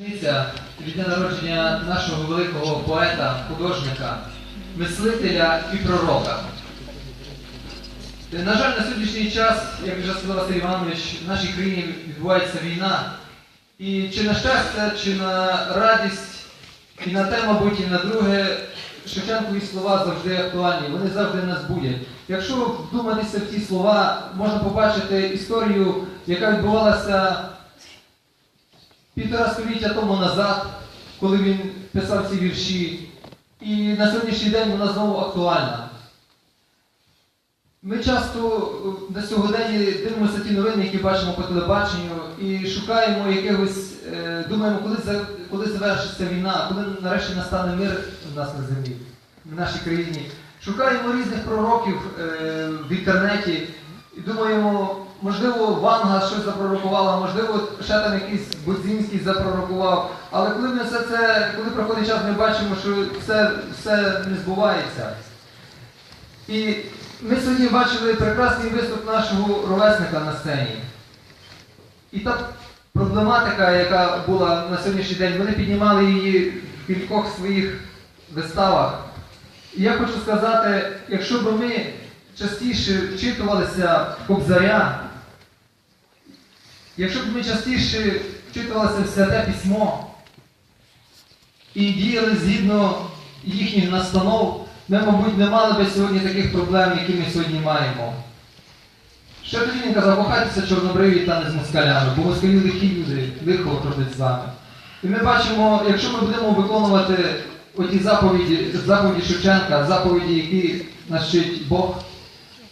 Від дня народження нашого великого поета, художника, мислителя і пророка. На жаль, на сьогоднішній час, як вже сказав Василь Іванович, в нашій країні відбувається війна. І чи на щастя, чи на радість, і на те, мабуть, і на друге, Шевченкові слова завжди актуальні, вони завжди нас будять. Якщо вдуматися в ті слова, можна побачити історію, яка відбувалася півтора століття тому назад, коли він писав ці вірші, і на сьогоднішній день вона знову актуальна. Ми часто е, на сьогоденні дивимося ті новини, які бачимо по телебаченню, і шукаємо якихось, е, думаємо, коли, коли завершиться війна, коли нарешті настане мир у нас на землі, в нашій країні. Шукаємо різних пророків е, в інтернеті і думаємо, можливо, Ванга щось запророкувала, можливо, ще там якийсь Будзінський запророкував. Але коли ми все це, коли проходить час, ми бачимо, що все, все не збувається. І ми сьогодні бачили прекрасний виступ нашого ровесника на сцені. І та проблематика, яка була на сьогоднішній день, вони піднімали її в кількох своїх виставах. І я хочу сказати, якщо б ми частіше вчитувалися Кобзаря, якщо б ми частіше вчитувалися в святе письмо і діяли згідно їхніх настанов, ми, мабуть, не мали би сьогодні таких проблем, які ми сьогодні маємо. Ще тоді він казав, кохайтеся чорнобриві та не з москалями, бо москалі лихі люди, лихо роблять з вами. І ми бачимо, якщо ми будемо виконувати оті заповіді, заповіді Шевченка, заповіді, які нас Бог,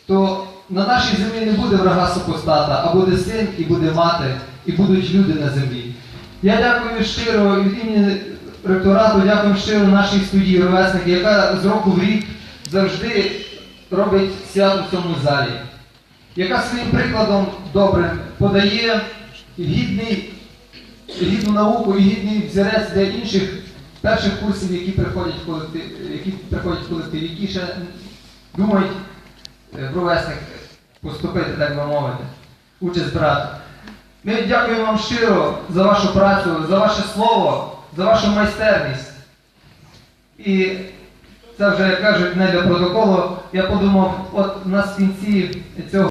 то на нашій землі не буде врага супостата, а буде син і буде мати, і будуть люди на землі. Я дякую щиро від імені ректорату, дякую щиро нашій студії ровесники, яка з року в рік завжди робить свято в цьому залі, яка своїм прикладом добрим подає гідний, гідну науку і гідний взірець для інших перших курсів, які приходять в колектив, які приходять в колектив, які ще думають е, в ровесник поступити, так би мовити, участь брати. Ми дякуємо вам щиро за вашу працю, за ваше слово, за вашу майстерність. І це вже як кажуть не для протоколу. Я подумав, от у нас в кінці цього.